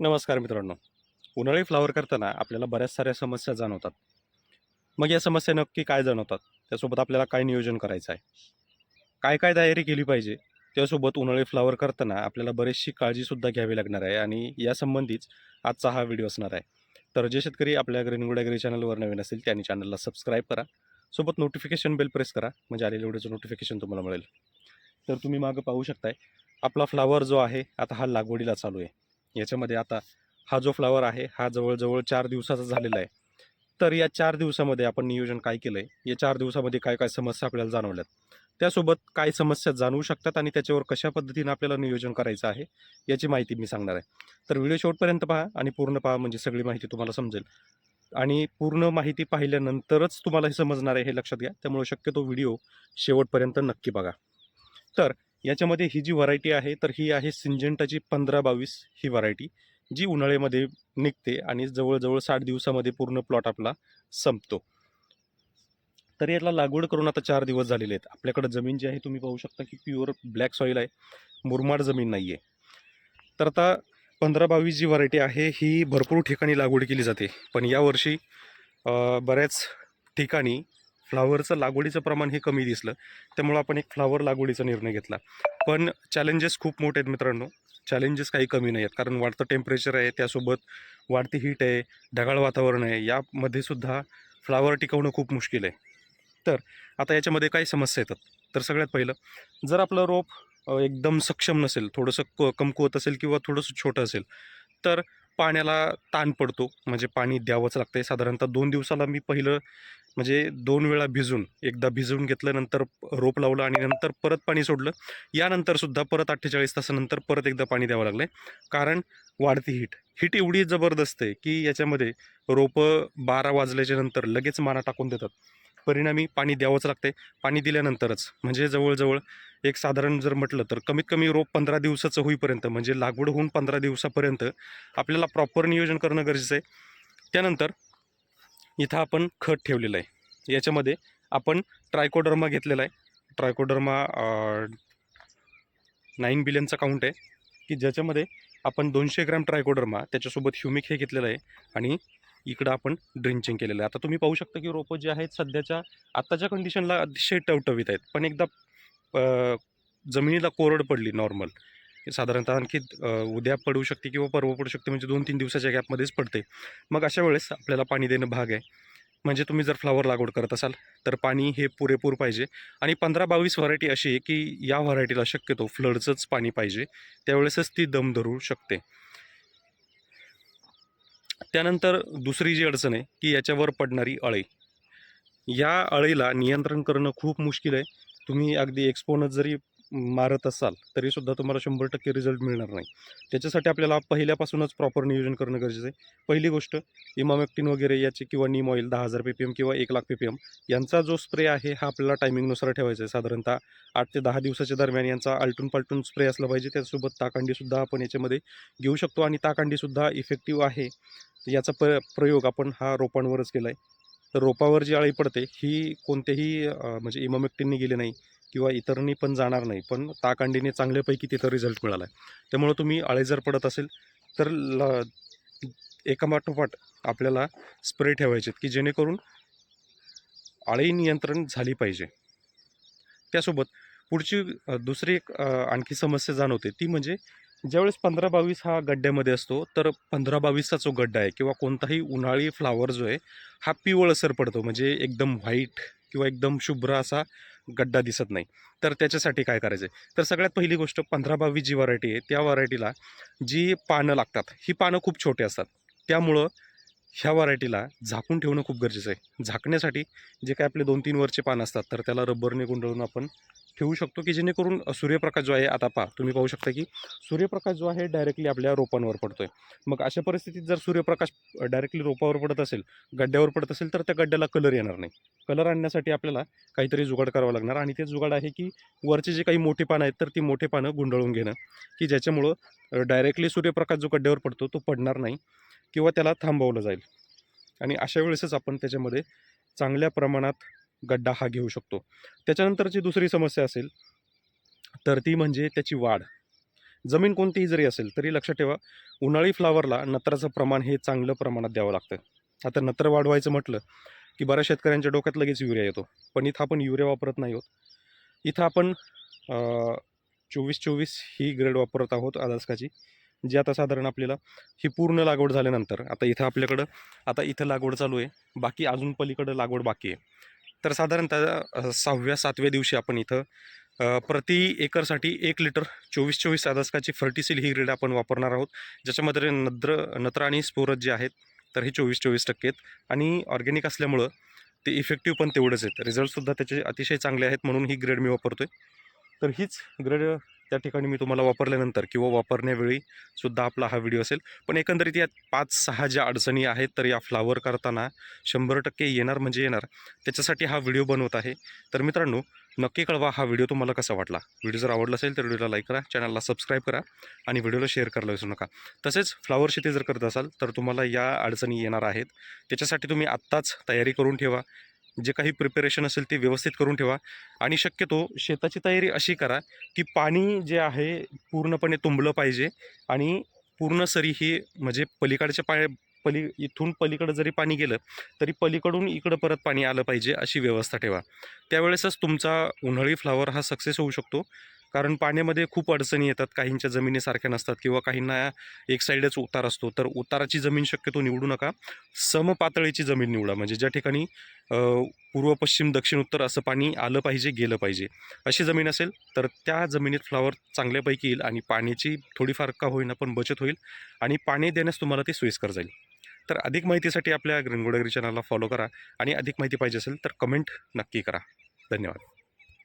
नमस्कार मित्रांनो. उन्हाळी फ्लावर करताना आपल्याला बऱ्याच साऱ्या समस्या जाणवतात. मग या समस्या नक्की काय जाणवतात? त्यासोबत आपल्याला काय नियोजन करायचं आहे? काय काय तयारी केली पाहिजे? त्यासोबत उन्हाळी फ्लावर करताना आपल्याला बरीचशी काळजीसुद्धा घ्यावी लागणार आहे आणि यासंबंधीच आजचा हा व्हिडिओ असणार आहे. तर जे शेतकरी आपल्या ग्रीनगुड ॲग्री चॅनलवर नवीन असेल त्यांनी चॅनलला सबस्क्राईब करा. सोबत नोटिफिकेशन बेल प्रेस करा म्हणजे आलेल्या व्हिडिओचं नोटिफिकेशन तुम्हाला मिळेल. तर तुम्ही मागं पाहू शकताय आपला फ्लावर जो आहे आता हा लागवडीला चालू आहे. याच्यामध्ये आता हा जो फ्लावर आहे हा जवळजवळ चार दिवसाचा झालेला आहे. तर या चार दिवसामध्ये आपण नियोजन काय केलं आहे या चार दिवसामध्ये काय काय समस्या आपल्याला जाणवल्यात? त्यासोबत काय समस्या जाणवू शकतात आणि त्याच्यावर कशा पद्धतीनं आपल्याला नियोजन करायचं आहे याची माहिती मी सांगणार आहे. तर व्हिडिओ शेवटपर्यंत पहा आणि पूर्ण पहा म्हणजे सगळी माहिती तुम्हाला समजेल. आणि पूर्ण माहिती पाहिल्यानंतरच तुम्हाला हे समजणार आहे हे लक्षात घ्या. त्यामुळे शक्यतो व्हिडिओ शेवटपर्यंत नक्की बघा. तर याच्यामध्ये ही जी व्हरायटी आहे तर ही आहे सिंजंटाची पंधरा बावीस ही व्हरायटी जी उन्हाळ्यामध्ये निघते आणि जवळजवळ साठ दिवसामध्ये पूर्ण प्लॉट आपला संपतो. तर याला लागवड करून आता चार दिवस झालेले आहेत. आपल्याकडे जमीन जी आहे तुम्ही पाहू शकता की प्युअर ब्लॅक सॉईल आहे. मुरमाड जमीन नाही आहे तर आता पंधरा बावीस जी व्हरायटी आहे ही भरपूर ठिकाणी लागवड केली जाते. पण यावर्षी बऱ्याच ठिकाणी फ्लावरचं लागवडीचं प्रमाण हे कमी दिसलं. त्यामुळं आपण एक फ्लावर लागवडीचा निर्णय घेतला. पण चॅलेंजेस खूप मोठे आहेत मित्रांनो. चॅलेंजेस काही कमी नाही आहेत. कारण वाढतं टेम्परेचर आहे त्यासोबत वाढती हीट आहे ढगाळ वातावरण आहे. यामध्ये सुद्धा फ्लावर टिकवणं खूप मुश्किल आहे. तर आता याच्यामध्ये काही समस्या येतात. तर सगळ्यात पहिलं जर आपलं रोप एकदम सक्षम नसेल थोडंसं क कमकुवत असेल किंवा थोडंसं छोटं असेल तर पाण्याला ताण पडतो. म्हणजे पाणी द्यावंच लागतं आहे साधारणतः दोन दिवसाला मी पहिलं म्हणजे दोन वेळा भिजून एकदा भिजवून घेतल्यानंतर रोप लावलं आणि नंतर परत पाणी सोडलं. यानंतरसुद्धा परत अठ्ठेचाळीस तासानंतर परत एकदा पाणी द्यावं लागलं आहे कारण वाढती हीट हीट एवढी जबरदस्त आहे की याच्यामध्ये रोपं बारा वाजल्याच्या नंतर लगेच माना टाकून देतात. परिणामी पाणी द्यावंच लागते पाणी दिल्यानंतरच. म्हणजे जवळजवळ एक साधारण जर म्हटलं तर कमीत कमी रोप पंधरा दिवसाचं होईपर्यंत म्हणजे लागवड होऊन पंधरा दिवसापर्यंत आपल्याला प्रॉपर नियोजन करणं गरजेचं आहे. त्यानंतर इथं आपण खत ठेवलेलं आहे. याच्यामध्ये आपण ट्रायकोडर्मा घेतलेला आहे. ट्रायकोडर्मा नाईन बिलियनचा काउंट आहे. की ज्याच्यामध्ये आपण दोनशे ग्रॅम ट्रायकोडर्मा त्याच्यासोबत ह्युमिक हे घेतलेलं आहे आणि इकडं आपण ड्रिंचिंग केलेलं आहे. आता तुम्ही पाहू शकता की रोपं जे आहेत सध्याच्या आत्ताच्या कंडिशनला अतिशय टवटवीत आहेत. पण एकदा जमिनीला कोरड पडली नॉर्मल साधारणतः आणखी उद्या पडू शकते किंवा परवा पडू शकते म्हणजे दोन तीन दिवसाच्या गॅपमध्येच पडते. मग अशा वेळेस आपल्याला पाणी देणं भाग आहे. म्हणजे तुम्ही जर फ्लावर लागवड करत असाल तर पाणी हे पुरेपूर पाहिजे. आणि पंधरा बावीस व्हरायटी अशी आहे की या व्हरायटीला शक्यतो फ्लडचंच पाणी पाहिजे. त्यावेळेसच ती दम धरू शकते. त्यानंतर दुसरी जी अडचण आहे की याच्यावर पडणारी अळी. या अळीला नियंत्रण करणं खूप मुश्किल आहे. तुम्ही अगदी एक्सपोनच जरी मारत असाल तरीसुद्धा तुम्हाला शंभर टक्के रिझल्ट मिळणार नाही. त्याच्यासाठी आपल्याला पहिल्यापासूनच प्रॉपर नियोजन करणं गरजेचं आहे. पहिली गोष्ट इमामेक्टिन वगैरे याचे किंवा नीम ऑइल दहा हजार पीपीएम पी एम किंवा एक लाख पीपीएम पी एम यांचा जो स्प्रे आहे हा आपल्याला टायमिंगनुसार ठेवायचा आहे. साधारणतः आठ ते दहा दिवसाच्या दरम्यान यांचा आलटून पालटून स्प्रे असला पाहिजे. त्यासोबत ताकांडीसुद्धा आपण याच्यामध्ये घेऊ शकतो आणि ताकांडीसुद्धा इफेक्टिव्ह आहे. याचा प प्रयोग आपण हा रोपांवरच केला आहे तर रोपावर जी अळी पडते ही कोणतेही म्हणजे इमामेक्टिननी गेली नाही. किंवा इतरांनी पण जाणार नाही पण ताकांडीने चांगल्यापैकी तिथं रिझल्ट मिळाला आहे त्यामुळं तुम्ही आळे जर पडत असेल तर ल एकामाठोपाठ आपल्याला स्प्रे ठेवायचे की जेणेकरून आळी नियंत्रण झाली पाहिजे. त्यासोबत पुढची दुसरी एक आणखी समस्या जाणवते ती म्हणजे ज्यावेळेस पंधरा बावीस हा गड्ड्यामध्ये असतो तर पंधरा बावीसचा जो गड्डा आहे किंवा कोणताही उन्हाळी फ्लावर जो आहे हा पिवळसर पडतो म्हणजे एकदम व्हाईट किंवा एकदम शुभ्र असा गड्डा दिसत नाही. तर त्याच्यासाठी काय करायचं आहे? तर सगळ्यात पहिली गोष्ट पंधरा बावीस जी व्हरायटी आहे त्या व्हरायटीला जी पानं लागतात ही पानं खूप छोटे असतात. त्यामुळं ह्या व्हरायटीला झाकून ठेवणं खूप गरजेचं आहे. झाकण्यासाठी जे काय आपले दोन तीन वरचे पानं असतात तर त्याला रबरने गुंडळून आपण ठेवू शकतो की जेणेकरून सूर्यप्रकाश जो आहे आता पहा तुम्ही पाहू शकता की सूर्यप्रकाश जो आहे डायरेक्टली आपल्या रोपांवर पडतो आहे मग अशा परिस्थितीत जर सूर्यप्रकाश डायरेक्टली रोपावर पडत असेल गड्ड्यावर पडत असेल तर त्या गड्ड्याला कलर येणार नाही. कलर आणण्यासाठी आपल्याला काहीतरी जुगाड करावं लागणार आणि ते जुगाड आहे की वरचे जे काही मोठे पानं आहेत तर ती मोठे पानं गुंडळून घेणं. की ज्याच्यामुळं डायरेक्टली सूर्यप्रकाश जो गड्ड्यावर पडतो तो पडणार नाही किंवा त्याला थांबवलं जाईल. आणि अशा वेळेसच आपण त्याच्यामध्ये चांगल्या प्रमाणात गड्डा हा घेऊ शकतो. त्याच्यानंतरची दुसरी समस्या असेल तर ती म्हणजे त्याची वाढ. जमीन कोणतीही जरी असेल तरी लक्षात ठेवा उन्हाळी फ्लावरला नत्राचं प्रमाण हे चांगलं प्रमाणात द्यावं लागतं. आता नत्र वाढवायचं म्हटलं की बऱ्याच शेतकऱ्यांच्या डोक्यात लगेच युरिया येतो. पण इथं आपण युरिया वापरत नाही आहोत. इथं आपण चोवीस चोवीस ही ग्रेड वापरत आहोत अदास्काची जी आता साधारण आपल्याला ही पूर्ण लागवड झाल्यानंतर आता इथं आपल्याकडं आता इथं लागवड चालू आहे बाकी अजून पलीकडं लागवड बाकी आहे. तर साधारणतः सहाव्या सातव्या दिवशी आपण इथं प्रति एकरसाठी एक लिटर चोवीस चोवीस अदास्काची फर्टिसिल ही ग्रेड आपण वापरणार आहोत. ज्याच्यामध्ये नद्र नत्र आणि स्फोरज जे आहेत तर हे चोवीस चोवीस टक्के आहेत. आणि ऑर्गॅनिक असल्यामुळं ते इफेक्टिव्ह पण तेवढंच आहेत. रिझल्टसुद्धा त्याचे अतिशय चांगले आहेत म्हणून ही ग्रेड मी वापरतो आहे तर हीच ग्रेड त्या ठिकाणी मी तुम्हाला वापरल्यानंतर किंवा वापरण्यावेळी सुद्धा आपला हा व्हिडिओ असेल. पण एकंदरीत यात पाच सहा ज्या अडचणी आहेत तर या फ्लावर करताना शंभर टक्के येणार म्हणजे येणार. त्याच्यासाठी हा व्हिडिओ बनवत आहे. तर मित्रांनो नक्की कळवा हा व्हिडिओ तुम्हाला कसा वाटला. व्हिडिओ जर आवडला असेल तर व्हिडिओला लाईक करा चॅनलला सबस्क्राईब करा आणि व्हिडिओला शेअर करायला विसरू नका. तसेच फ्लावर शेती जर करत असाल तर तुम्हाला या अडचणी येणार आहेत. त्याच्यासाठी तुम्ही आत्ताच तयारी करून ठेवा. जे काही प्रिपरेशन असेल ते व्यवस्थित करून ठेवा. आणि शक्यतो शेताची तयारी अशी करा की पाणी जे आहे पूर्णपणे तुंबलं पाहिजे आणि पूर्ण सरी ही म्हणजे पलीकडच्या पाय पली इथून पलीकडं जरी पाणी गेलं तरी पलीकडून इकडं परत पाणी आलं पाहिजे अशी व्यवस्था ठेवा. त्यावेळेसच तुमचा उन्हाळी फ्लावर हा सक्सेस होऊ शकतो. कारण पाण्यामध्ये खूप अडचणी येतात काहींच्या जमिनीसारख्या नसतात किंवा काहींना एक साईडच उतार असतो. तर उताराची जमीन शक्यतो निवडू नका. समपातळीची जमीन निवडा. म्हणजे ज्या ठिकाणी पूर्व पश्चिम दक्षिण उत्तर असं पाणी आलं पाहिजे गेलं पाहिजे. अशी जमीन असेल तर त्या जमिनीत फ्लावर चांगल्यापैकी येईल आणि पाण्याची थोडीफार का होईना पण बचत होईल आणि पाणी देण्यास तुम्हाला ते सोयीस्कर जाईल. तर अधिक माहितीसाठी आपल्या ग्रीनगोडगरी चॅनलला फॉलो करा आणि अधिक माहिती पाहिजे असेल तर कमेंट नक्की करा. धन्यवाद.